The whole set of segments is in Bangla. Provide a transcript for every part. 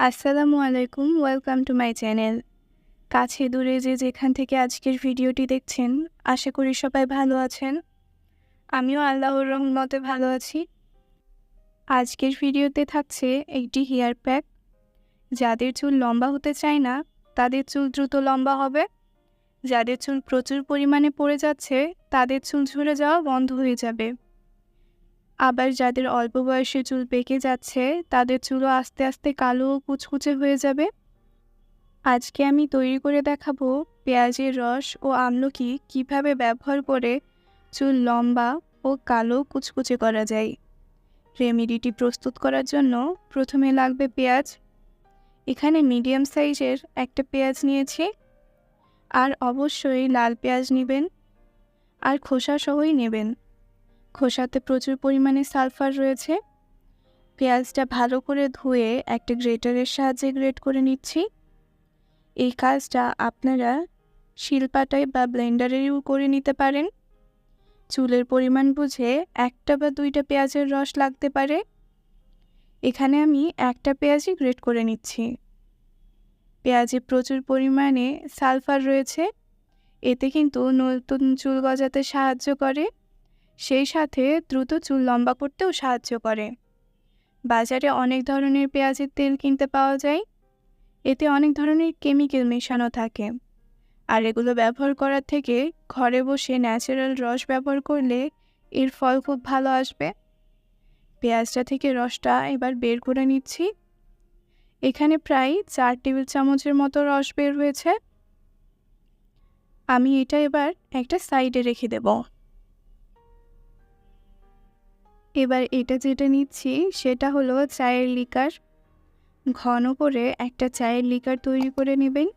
আসসালামু আলাইকুম, ওয়েলকাম টু মাই চ্যানেল। কাছে দূরে যে যেখান থেকে আজকের ভিডিওটি দেখছেন, আশা করি সবাই ভালো আছেন। আমিও আল্লাহর রহমতে ভালো আছি। আজকের ভিডিওতে থাকছে একটি হেয়ার প্যাক। যাদের চুল লম্বা হতে চায় না, তাদের চুল দ্রুত লম্বা হবে। যাদের চুল প্রচুর পরিমাণে পড়ে যাচ্ছে, তাদের চুল ঝরে যাওয়া বন্ধ হয়ে যাবে। আবার যাদের অল্প বয়সে চুল পেকে যাচ্ছে, তাদের চুলও আস্তে আস্তে কালো ও কুচকুচে হয়ে যাবে। আজকে আমি তৈরি করে দেখাবো পেঁয়াজের রস ও আমলকি কীভাবে ব্যবহার করে চুল লম্বা ও কালো কুচকুচে করা যায়। রেমেডিটি প্রস্তুত করার জন্য প্রথমে লাগবে পেঁয়াজ। এখানে মিডিয়াম সাইজের একটা পেঁয়াজ নিয়েছি। আর অবশ্যই লাল পেঁয়াজ নেবেন। আর খোসা সহই নেবেন। খোসাতে প্রচুর পরিমাণে সালফার রয়েছে। পেঁয়াজটা ভালো করে ধুয়ে একটা গ্রেটারের সাহায্যে গ্রেট করে নিচ্ছি। এই কাজটা আপনারা শিলপাটায় বা ব্লেন্ডারেও করে নিতে পারেন। চুলের পরিমাণ বুঝে একটা বা দুইটা পেঁয়াজের রস লাগতে পারে। এখানে আমি একটা পেঁয়াজই গ্রেট করে নিচ্ছি। পেঁয়াজে প্রচুর পরিমাণে সালফার রয়েছে। এতে কিন্তু নতুন চুল গজাতে সাহায্য করে। সেই সাথে দ্রুত চুল লম্বা করতেও সাহায্য করে। বাজারে অনেক ধরনের পেঁয়াজের তেল কিনতে পাওয়া যায়। এতে অনেক ধরনের কেমিক্যাল মেশানো থাকে। আর এগুলো ব্যবহার করার থেকে ঘরে বসে ন্যাচারাল রস ব্যবহার করলে এর ফল খুব ভালো আসবে। পেঁয়াজটা থেকে রসটা এবার বের করে নিচ্ছি। এখানে প্রায় চার টেবিল চামচের মতো রস বের হয়েছে। আমি এটা এবার একটা সাইডে রেখে দেবো। এবার এটা যেটা নিচ্ছি, সেটা হলো চায়ের লিকার। ঘন করে একটা চায়ের লিকার তৈরি করে নেবেন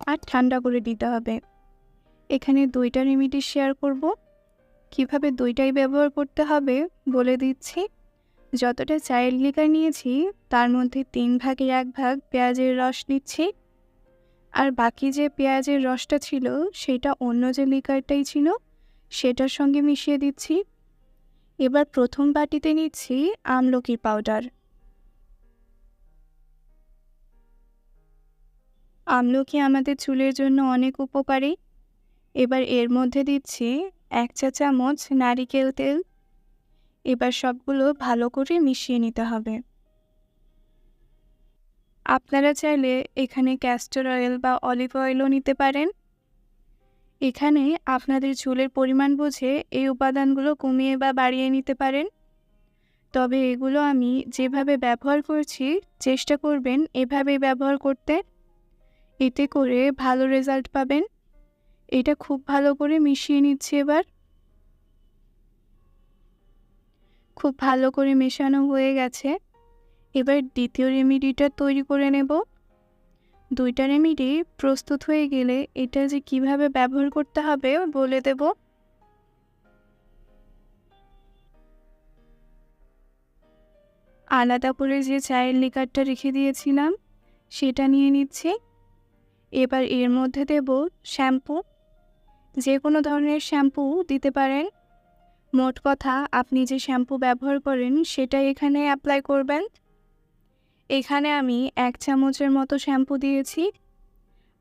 আর ঠান্ডা করে দিতে হবে। এখানে দুইটা রেমিডি শেয়ার করব। কীভাবে দুইটাই ব্যবহার করতে হবে বলে দিচ্ছি। যতটা চায়ের লিকার নিয়েছি, তার মধ্যে তিন ভাগের এক ভাগ পেঁয়াজের রস নিচ্ছি। আর বাকি যে পেঁয়াজের রসটা ছিল, সেটা অন্য যে লিকারটাই ছিল, সেটার সঙ্গে মিশিয়ে দিচ্ছি। এবার প্রথম বাটিতে নিচ্ছি আমলকি পাউডার। আমলকি আমাদের চুলের জন্য অনেক উপকারী। এবার এর মধ্যে দিচ্ছি এক চা চামচ নারিকেল তেল। এবার সবগুলো ভালো করে মিশিয়ে নিতে হবে। আপনারা চাইলে এখানে ক্যাস্টর অয়েল বা অলিভ অয়েলও নিতে পারেন। এখানে আপনাদের চুলের পরিমাণ বুঝে এই উপাদানগুলো কমিয়ে বা বাড়িয়ে নিতে পারেন। তবে এগুলো আমি যেভাবে ব্যবহার করছি, চেষ্টা করবেন এভাবেই ব্যবহার করতে। এতে করে ভালো রেজাল্ট পাবেন। এটা খুব ভালো করে মিশিয়ে নিচ্ছি এবার। খুব ভালো করে মেশানো হয়ে গেছে। এবার দ্বিতীয় রেমিডিটা তৈরি করে নেব। দুইটা রেমিডি প্রস্তুত হয়ে গেলে এটা যে কীভাবে ব্যবহার করতে হবে বলে দেব। আলাদা করে যে চায়ের লিকারটা রেখে দিয়েছিলাম, সেটা নিয়ে নিচ্ছি। এবার এর মধ্যে দেব শ্যাম্পু। যে কোনো ধরনের শ্যাম্পু দিতে পারেন। মোট কথা, আপনি যে শ্যাম্পু ব্যবহার করেন, সেটাই এখানে অ্যাপ্লাই করবেন। এখানে আমি এক চামচের মতো শ্যাম্পু দিয়েছি।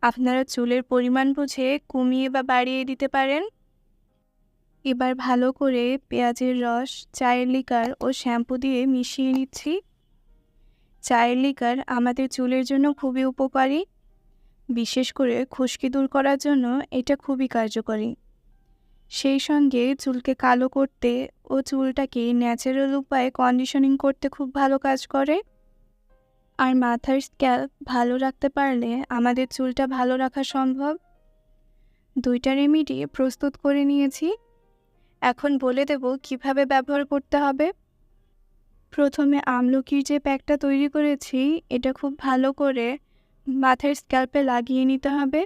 আপনারা চুলের পরিমাণ বুঝে কমিয়ে বা বাড়িয়ে দিতে পারেন। এবার ভালো করে পেঁয়াজের রস, চায়ের লিকার ও শ্যাম্পু দিয়ে মিশিয়ে নিচ্ছি। চায়ের লিকার আমাদের চুলের জন্য খুবই উপকারী। বিশেষ করে খুশকি দূর করার জন্য এটা খুবই কার্যকরী। সেই সঙ্গে চুলকে কালো করতে ও চুলটাকে ন্যাচারাল উপায়ে কন্ডিশনিং করতে খুব ভালো কাজ করে। আর মাথার স্ক্যাল্প ভালো রাখতে পারলে আমাদের চুলটা ভালো রাখা সম্ভব? দুইটা রেমিডি প্রস্তুত করে নিয়েছি। এখন বলে দেব কীভাবে ব্যবহার করতে হবে। প্রথমে আমলকির যে প্যাকটা তৈরি করেছি, এটা খুব ভালো করে মাথার স্ক্যাল্পে লাগিয়ে নিতে হবে।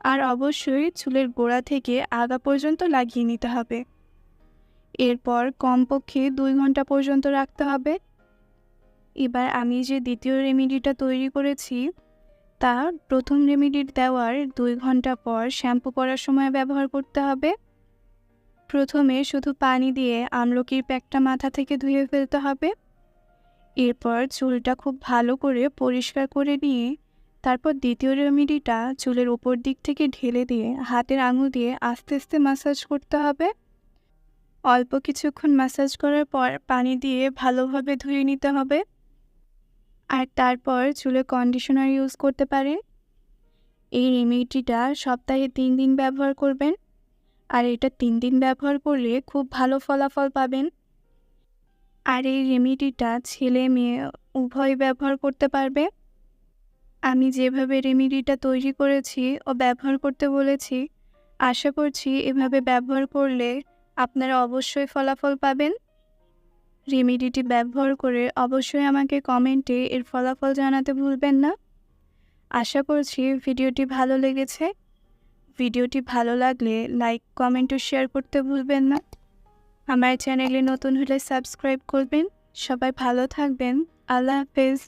আর অবশ্যই চুলের গোড়া থেকে আগা পর্যন্ত লাগিয়ে নিতে হবে। এরপর কমপক্ষে দুই ঘণ্টা পর্যন্ত রাখতে হবে। এবার আমি যে দ্বিতীয় রেমেডিটা তৈরি করেছি, তা প্রথম রেমিডির দেওয়ার দুই ঘণ্টা পর শ্যাম্পু করার সময় ব্যবহার করতে হবে। প্রথমে শুধু পানি দিয়ে আমলকির প্যাকটা মাথা থেকে ধুয়ে ফেলতে হবে। এরপর চুলটা খুব ভালো করে পরিষ্কার করে নিয়ে তারপর দ্বিতীয় রেমেডিটা চুলের ওপর দিক থেকে ঢেলে দিয়ে হাতের আঙুল দিয়ে আস্তে আস্তে মাসাজ করতে হবে। অল্প কিছুক্ষণ মাসাজ করার পর পানি দিয়ে ভালোভাবে ধুয়ে নিতে হবে। আর তারপর চুলে কন্ডিশনার ইউজ করতে পারেন। এই রেমেডিটা সপ্তাহে তিন দিন ব্যবহার করবেন। আর এটা তিন দিন ব্যবহার করলে খুব ভালো ফলাফল পাবেন। আর এই রেমেডিটা ছেলে মেয়ে উভয় ব্যবহার করতে পারবে। আমি যেভাবে রেমেডিটা তৈরি করেছি ও ব্যবহার করতে বলেছি, আশা করছি এভাবে ব্যবহার করলে আপনারা অবশ্যই ফলাফল পাবেন। রেমেডিটি ব্যবহার করে অবশ্যই আমাকে কমেন্টে এর ফলাফল জানাতে ভুলবেন না। আশা করছি ভিডিওটি ভালো লেগেছে। ভিডিওটি ভালো লাগলে লাইক, কমেন্ট ও শেয়ার করতে ভুলবেন না। আমার চ্যানেলে নতুন হলে সাবস্ক্রাইব করবেন। সবাই ভালো থাকবেন। আল্লাহ হাফেজ।